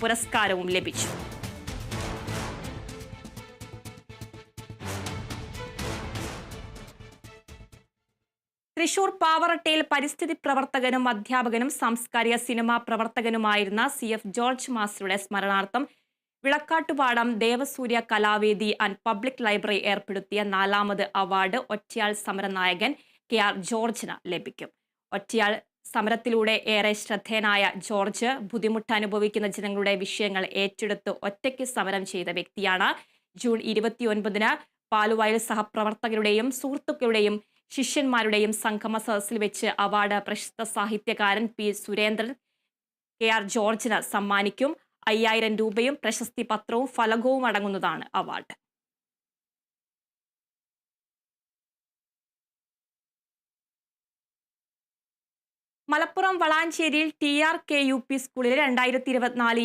പുരസ്കാരവും ലഭിച്ചു. തൃശൂർ പാവറട്ടയിൽ പരിസ്ഥിതി പ്രവർത്തകനും അധ്യാപകനും സാംസ്കാരിക സിനിമാ പ്രവർത്തകനുമായിരുന്ന സി എഫ് ജോർജ് മാസ്റ്ററുടെ സ്മരണാർത്ഥം Vilakkattupadam Devasurya Kalavedi and public library ഏർപ്പെടുത്തിയ നാലാമത് അവാർഡ് ഒറ്റയാൾ സമരനായകൻ കെ ആർ ജോർജിന് ലഭിക്കും. ഒറ്റയാൾ സമരത്തിലൂടെ ഏറെ ശ്രദ്ധേയനായ ജോർജ് ബുദ്ധിമുട്ട് അനുഭവിക്കുന്ന ജനങ്ങളുടെ വിഷയങ്ങൾ ഏറ്റെടുത്ത് ഒറ്റയ്ക്ക് സമരം ചെയ്ത വ്യക്തിയാണ്. ജൂൺ ഇരുപത്തിയൊൻപതിന് പാലുവായിൽ സഹപ്രവർത്തകരുടെയും സുഹൃത്തുക്കളുടെയും ശിഷ്യന്മാരുടെയും സംഗമ സദസ്സിൽ വെച്ച് അവാർഡ് പ്രശസ്ത സാഹിത്യകാരൻ പി സുരേന്ദ്രൻ കെ ആർ ജോർജിന് സമ്മാനിക്കും. അയ്യായിരം രൂപയും പ്രശസ്തി പത്രവും ഫലകവും അടങ്ങുന്നതാണ് award. Malappuram വളാഞ്ചേരിയിൽ T R K U P സ്കൂളിൽ രണ്ടായിരത്തി ഇരുപത്തിനാല്